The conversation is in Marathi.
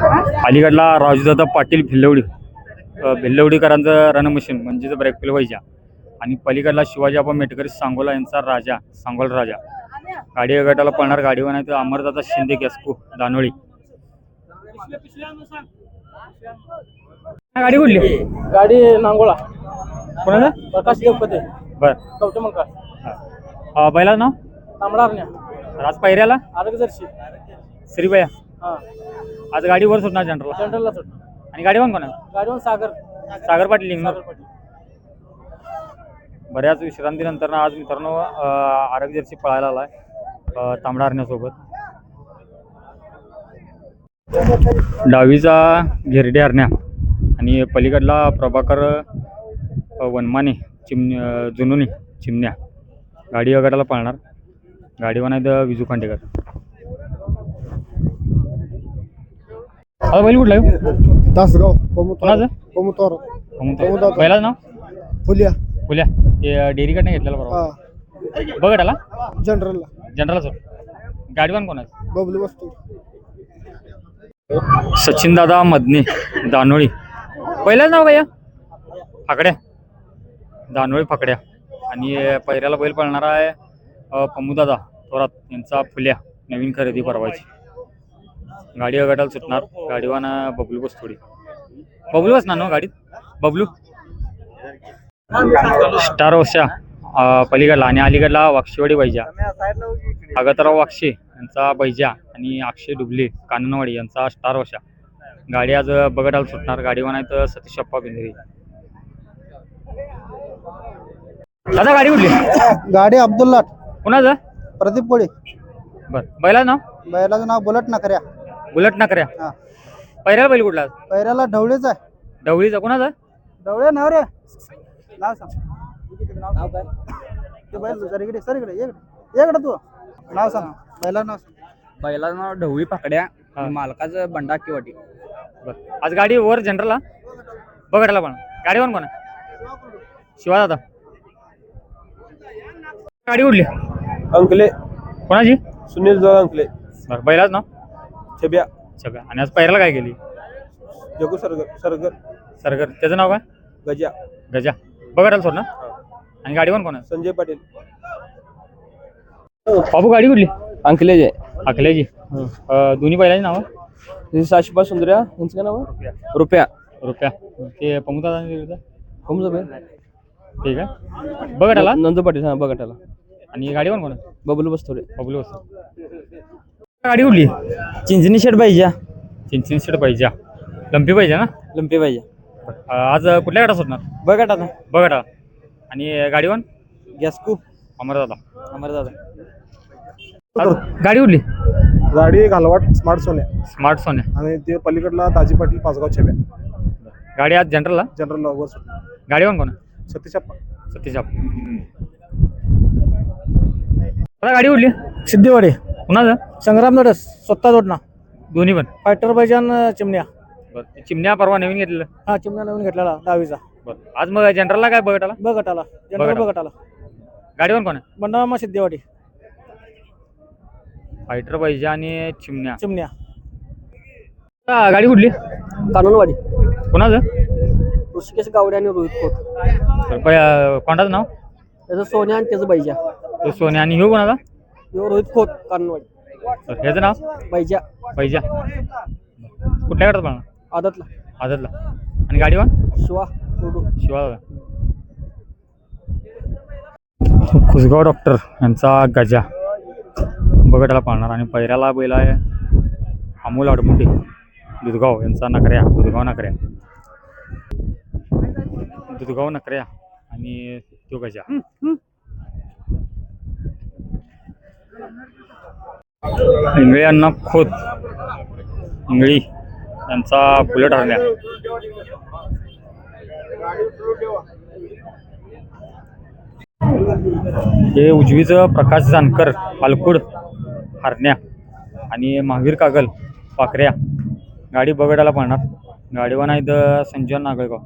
अलीकडला राजूदादा पाटील भिल्लवडी भिल्लवडीकरांचं रणमशीन म्हणजेच ब्रेकफेल व्हायच्या आणि पलीकडला शिवाजी आपण मेटकरी सांगोला यांचा राजा सांगोल राजा. गाडी गटाला पळणार गाडीवर नाही तर अमरदादा शिंदे गॅस्को दानोळी. गाडी कुठली? गाडी नांगोळा. कोणाचा? प्रकाश देवपते बर. कवटे मंका बैला नाव? तांबडारण्या आज पैऱ्याला आरग जर्शी श्रीबया हा. आज गाडी वर सुटणार जनरलला. जनरलला सुट आणि गाडी पण कोणा गाडीवर सागर. सागर पाटील सागर पाटील. बऱ्याच विश्रांतीनंतर आज मित्रांनो आरोग्य जर्सी पळायला आलाय अ, तांबडा हरण्यासोबत डावीचा घेरडे हरण्या आणि पलीकडला प्रभाकर अ, वनमाने चिमणी अ, जुनुनी चिमण्या. गाडी या गटाला पळणार. गाडीवर नाही तर विजू खांडेकर. हा बैल कुठला? तासगाव कोणाचं? कोणतं? बैलाचं नाव? फुलिया. फुल्या. ते डेअरीकडनं घेतलेला बरोबर. हा. बघ आला जनरलला. जनरल सर गाडीवान कोण आहे बबलू वस्तू. सचिन दादा मदने दानोळी. पहिलाच नाव काय फाकड्या. दानोळी फाकड्या. आणि पहिऱ्याला बैल पळणारा आहे पमुदादा थोरात यांचा फुल्या. नवीन खरेदी परवाची. गाडी गटाला सुटणार. गाडीवान बबलू बस थोडी बबलू बस ना नो गाडीत? बबलू? स्टार वशा पलीकडला आणि अलीकडला वाक्षीवाडी बैजा अगतराव वाक्षे यांचा बैजा आणि अक्षय डुबले काननवाडी यांचा स्टार वशा गाडी आज बगटाला सुटणार. गाडीवान आहेत सतीश अप्पा बिंद्रे दादा गाडी कुठली? गाडी अब्दुल्ला. कुणाचं? प्रदीप कोळी. बर. बैला नाव? बैलाचं नाव बुलट नखऱ्या बुलेट नकऱ्या हा. पहिल्याला बैल कुठला? पैऱ्याला ढवळेच आहे. ढवळीचा कुणाचा? ढवळे नाव रे. नाव सांग. नाव काय? ते बैल सर इकडे सर इकडे इकडे. इकडे तू. नाव सांग. बैला नाव सांग. बैलाचं नाव ढवळी पाकड्या हा. आणि मालकाचं बंडा किवाटी बर. आज गाडी वर जनरलला? बघायला पण. गाडीवर कोण शिवा दादा गाडी कुठली? अंकले. कोणाची? सुनील जोळ अंकले. बरं बैलाच नाव? छब्या. सगळं आणि आज पहिल्याला काय केली? जगू सरगर सरगर. सरगर. त्याचं नाव काय? गजा. गजा. बघायला सोड ना. आणि गाडी पण कोण आहे संजय पाटील. बाबू गाडी कुठली? अंकले जे अखल्याची अं, दोन्ही बैलाची नाव? साशिपा सुंदर्या यांचं काय नाव रुपया. रुपया. ते पमुता बे ठीक आहे. बघायला नंदू पाटील हा बघटाला. आणि गाडी पण कोण आहे बबलू बस थोडे बबलू बस गाडी कुठली चिंचणी शेट पाहिजे. चिंचिन सीट पाहिजे. लंपी पाहिजे ना? लंपी पाहिजे. आज कुठल्या गाडा सुटणार बघटा ना बघा आणि गाडी पण गॅसकू अमर दादा अमर दादा आज गाडी कुठली गाडी घालवाट स्मार्ट सोन्या. स्मार्ट सोन्या. आणि ते पलीकडला दाजी पाटील पाचगाव छब्या गाडी आज जनरलला? जनरल वर गाडी पण कोण? आहे सतीशप्पा सतीश आता गाडी उडली? सिद्धीवाडी. कुणाचं? संग्राम लढस स्वतः जोडणा. दोन्ही पण? फायटर पाहिजे चिमण्या. बरं चिमण्या परवा नवीन घेतलेलं. हा चिमण्या नवीन घेतलेला दहावीचा. बरं आज मग जनरलला काय बघत आला बघटाला जनरल बघटाला. बघटाला. गाडी पण कोण आहे? बंडामामा सिद्धीवाडी. फायटर पाहिजे आणि चिमण्या. चिमण्या. गाडी कुठली? कानूनवाडी. कोणाचं? ऋषिकेश गावडे आणि रोहित बरं, पै- कोणाचं नाव? त्याचं सोन्या आणि त्याचं बैजा. तो सोन्या आणि ह्यो कोणाचा? रोहित खोत कानूनवाडी बरं, ह्याचं नाव? बैजा. पाहिजे कुठल्या गाडात पळणार आदतला. आदतला. आणि गाडी पण शिवा शिवा दादा. कुसगाव डॉक्टर यांचा गजा. बगटाला पाळणार आणि पैऱ्याला बैल आहे अमोल अडमुटे दुधगाव. यांचा नकऱ्या दुधगाव नकऱ्या दुधगाव नकऱ्या आणि तो गजा. इंगळे अण्णा खोत. इंगळी यांचा बुलेट हरण्या. हे उजवीच प्रकाश जानकर पालकुड हरण्या आणि महावीर कागल पाकऱ्या. गाडी बगडाला पाहणार गाडीवान आहेत संजय नागळगाव.